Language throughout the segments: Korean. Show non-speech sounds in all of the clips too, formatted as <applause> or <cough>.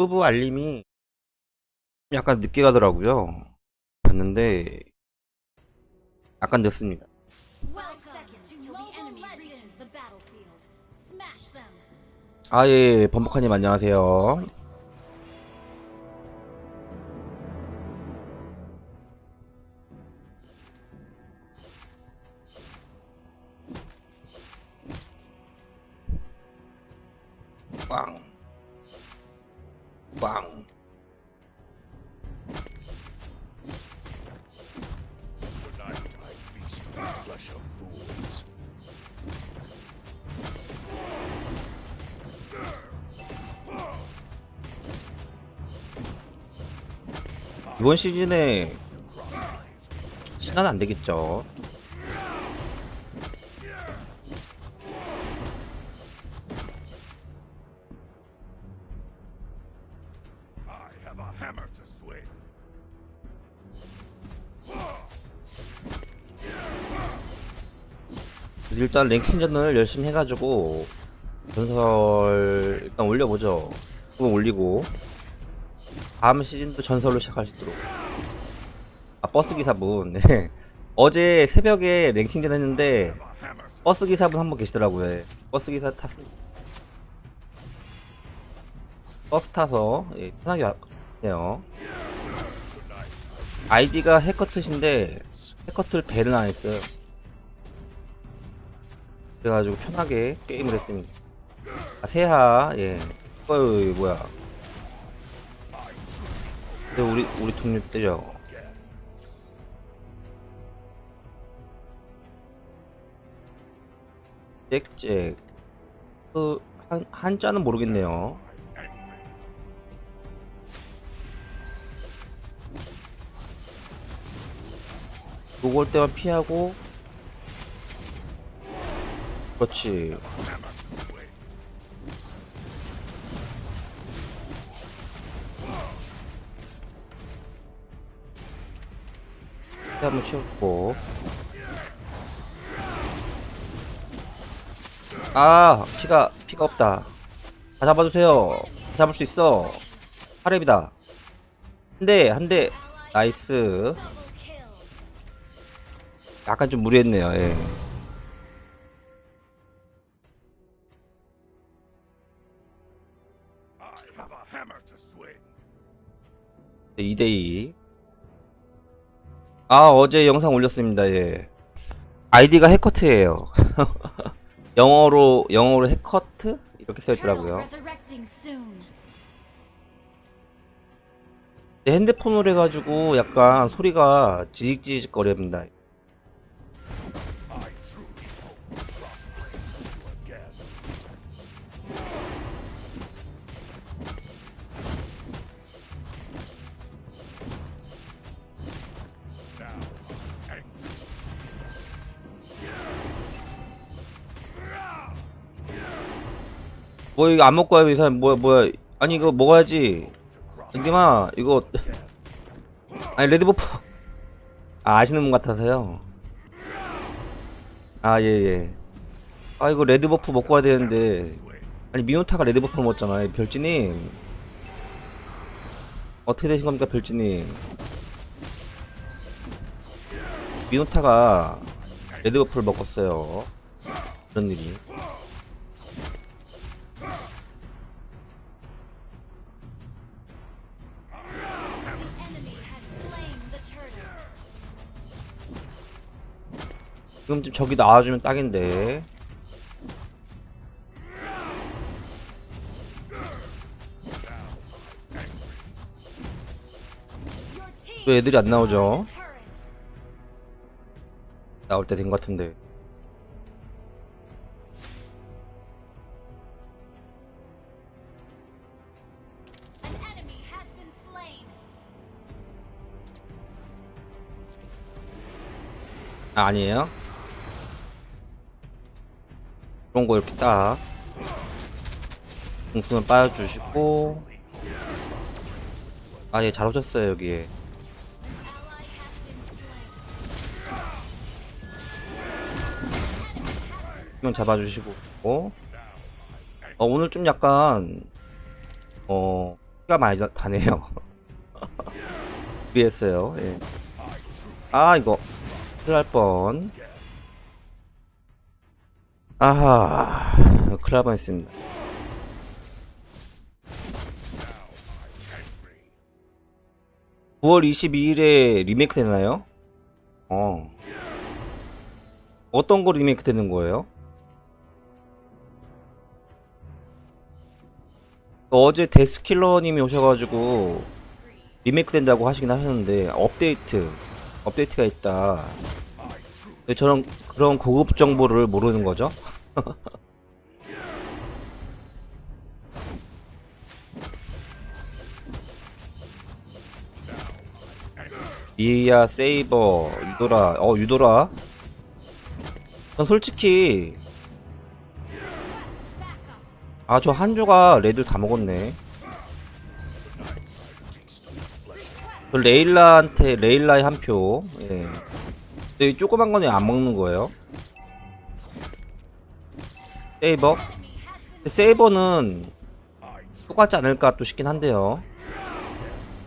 후보 알림이 약간 늦게 가더라고요. 봤는데 약간 늦습니다. 아, 예, 범벅하님 안녕하세요. 빵. 빵. 이번 시즌에 신화는 안 되겠죠. 일단 랭킹전을 열심히 해가지고 전설 일단 올려보죠. 그거 올리고 다음 시즌도 전설로 시작할 수 있도록. 아 버스 기사분. <laughs> 네. 어제 새벽에 랭킹전 했는데. 버스 기사분 한 분 계시더라고요. 예. 버스 기사 탔습니다. 버스 타서 예, 편하게 왔네요. 아이디가 해커트신데 해커트를 밴을 안 했어요. 그래가지고 편하게 게임을 했습니다. 아, 세하 예. 어이 뭐야? 근데 우리 우리 동료 때죠. 잭잭 그 한, 한자는 모르겠네요. 올 때만 피하고 그렇지. 피 한번 치웠고. 아 피가 피가 없다. 다 잡아주세요. 다 잡을 수 있어. 하랩이다. 한 대 한 대. 나이스. Double kill. 약간 좀 무리했네요 예. 2대2 아 어제 영상 올렸습니다. 예. 아이디가 해커트예요. <laughs> 영어로 영어로 해커트? 이렇게 써 있더라고요. Resurrecting soon. 핸드폰으로 해가지고 약간 소리가 지직지직 거립니다 뭐 이거 안 먹고 와요 이 사람. 뭐야 뭐야. 아니 이거 먹어야지. 은겸아 이거. <laughs> 아니 레드버프. 아 아시는 분 같아서요. 아 예예. 아 이거 레드버프 먹고 와야 되는데. 아니 미노타가 레드버프 먹었잖아요 별지님 어떻게 되신 겁니까 별지님 미노타가 레드버프를 먹었어요. 그런 일이 지금 좀 저기 나와주면 딱인데 또 애들이 안 나오죠. 나올 때 된 것 같은데. 아, 아니에요 그런 거 이렇게 딱 공수는 빠져주시고 아예 잘 오셨어요 여기에. 명 잡아주시고 어? 어 오늘 좀 약간 어가 많이 다- 다네요. <laughs> 위했어요. 예. 아 이거 큰일 날 뻔. 아하 큰일 날 뻔했습니다. Angry. 9월 22일에 리메이크 되나요? 어. 어떤 거 리메이크 되는 거예요? 어제 데스킬러님이 오셔가지고 리메이크 된다고 하시긴 하셨는데 업데이트 업데이트가 있다. 왜 저런 그런 고급 정보를 모르는 거죠? <laughs> 이야 세이버 유도라. 어 유도라? 전 솔직히 아 저 한조가 레드를 다 먹었네. 저 레일라한테 레일라의 한표. 예. 근데 이 조그만 거는 안 먹는 거예요 세이버 세이버는 똑같지 않을까 또 싶긴 한데요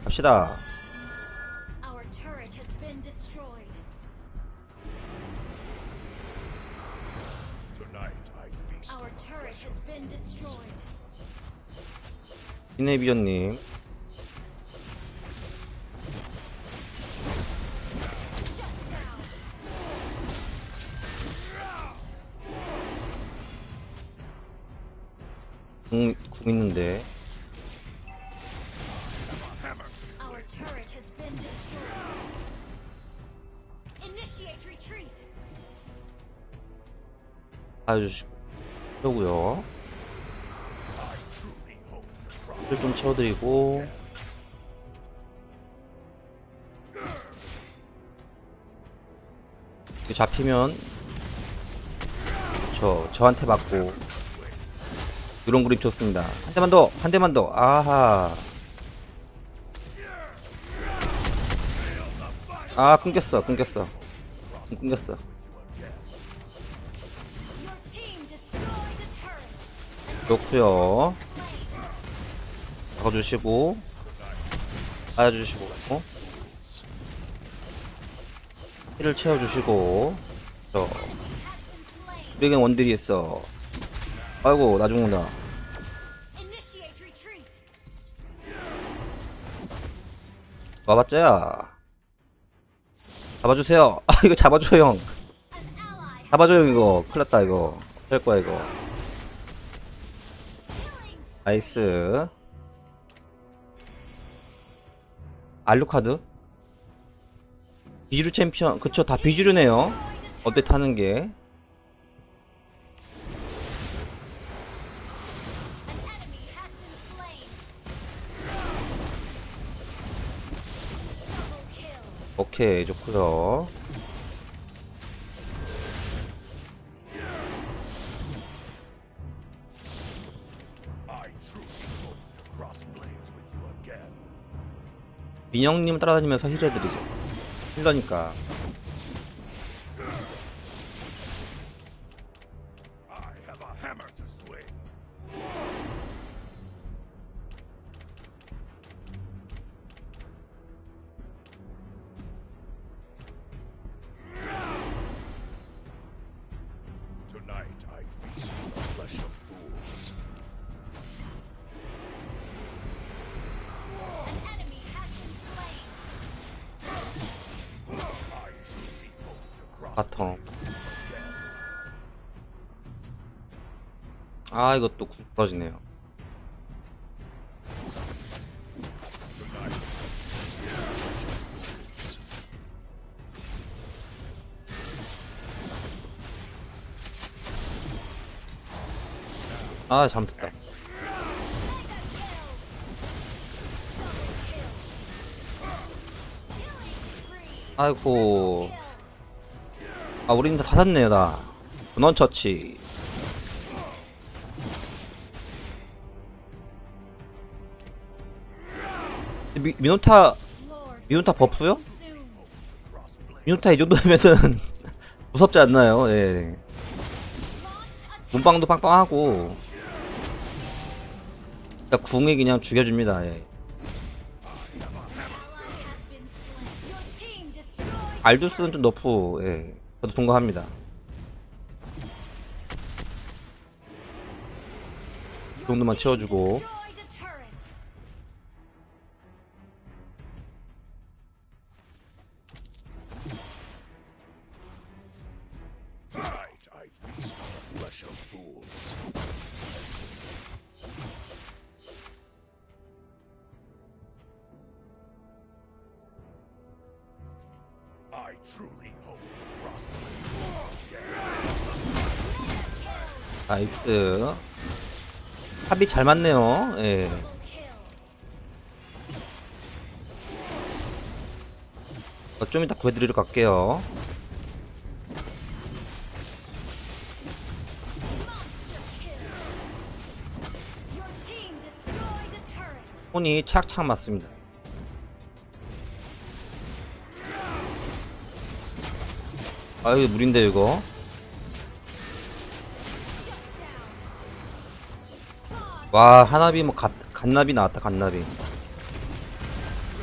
갑시다 Our turret has been destroyed. 궁, 궁 있는데 Our turret has been destroyed. Initiate retreat. 알려주시고 그러고요 Truly hope to cross. 술좀 채워드리고 잡히면 저 저한테 맞고 이런 그림 좋습니다. 한 대만 더 한 대만 더. 아하. 아 끊겼어 끊겼어. 끊겼어. 그렇구요. 박아주시고 빠져주시고. 어? 힐을 채워주시고. 저 우리에겐 원딜이 있어 아이고 나 죽는다. 와봤자야 잡아주세요. <laughs> 아 이거 잡아줘 형. 잡아줘 형 이거. 큰일났다 이거. 할 거야 이거. 나이스. 알루카드? 비주류 챔피언 그쵸 다 비주류네요. 업데이트 하는 게 오케이 좋고요. 민영님 따라다니면서 힐해드리죠 힐러니까 바텀. 아 이것도 굵 떨어지네요. 아 잘못했다. 아이고 아 우리는 다 샀네요 다 분원처치 미, 미노타 미노타 버프요? 미노타 이 정도면은 <laughs> 무섭지 않나요? 예 문방도 빵빵하고 일단 궁이 그냥 죽여줍니다 예. 알두스는 좀 너프 예. 저도 동감합니다. 이 정도만 채워주고. I truly hope to cross 나이스. 합이 잘 맞네요. 예. 어, 좀 이따 구해드리러 갈게요. 손이 착착 맞습니다. 아유, 물인데, 이거. 와, 하나비 뭐, 갓, 갓나비 나왔다, 갓나비.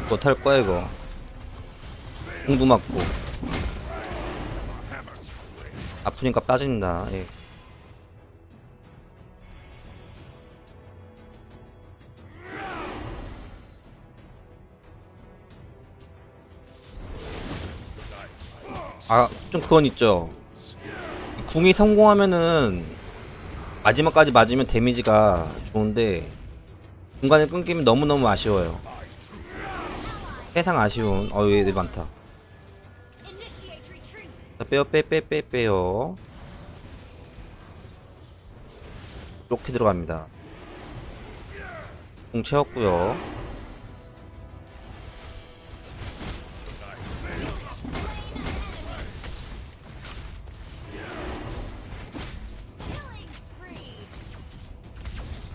못할 거야, 이거. 공도 맞고. 아프니까 빠진다, 예. 아, 좀 그건 있죠. 궁이 성공하면은 마지막까지 맞으면 데미지가 좋은데 중간에 끊기면 너무너무 아쉬워요. 세상 아쉬운 어유 얘들 많다. 자, 빼요 빼 빼 빼 빼요. 이렇게 들어갑니다. 궁 채웠고요.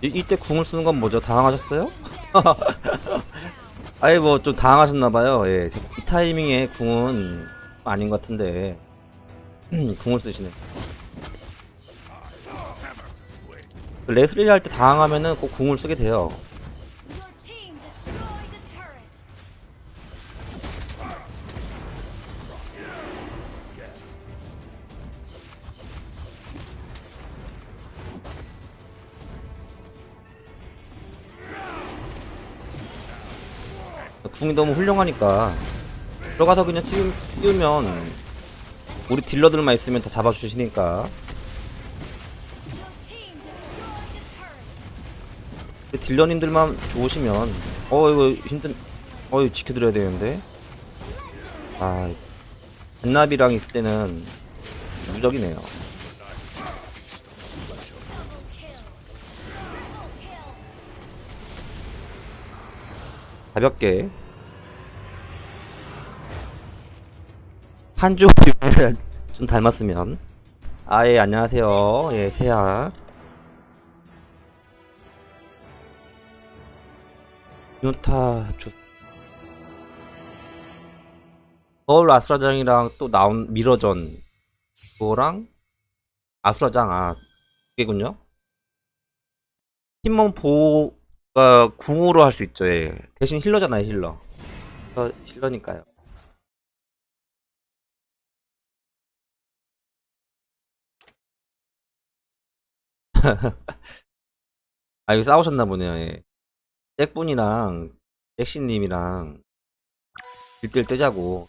이, 이때 궁을 쓰는 건 뭐죠? 당황하셨어요? <laughs> 아예 뭐좀 당황하셨나봐요. 예, 제- 이 타이밍에 궁은 아닌 것 같은데 음, 궁을 쓰시네. 그 레슬리 할 때 당황하면은 꼭 궁을 쓰게 돼요. 궁이 너무 훌륭하니까. 들어가서 그냥 띄우면 우리 딜러들만 있으면 다 잡아주시니까. 딜러님들만 좋으시면 어 이거 힘든 어 이거 지켜드려야 되는데. 아 갓나비랑 있을 때는 무적이네요 가볍게. 한주 좀 닮았으면. 아예 안녕하세요. 예 세야 노타 좋 서울 아수라장이랑 또 나온 미러전 그거랑? 아수라장 아 개군요. 팀원 보호 가 궁으로 할 수 있죠 예. 대신 힐러잖아요 힐러 어, 힐러니까요 <laughs> 아 이거 싸우셨나 보네요 예. 잭분이랑 잭시님이랑 1대1 뜨자고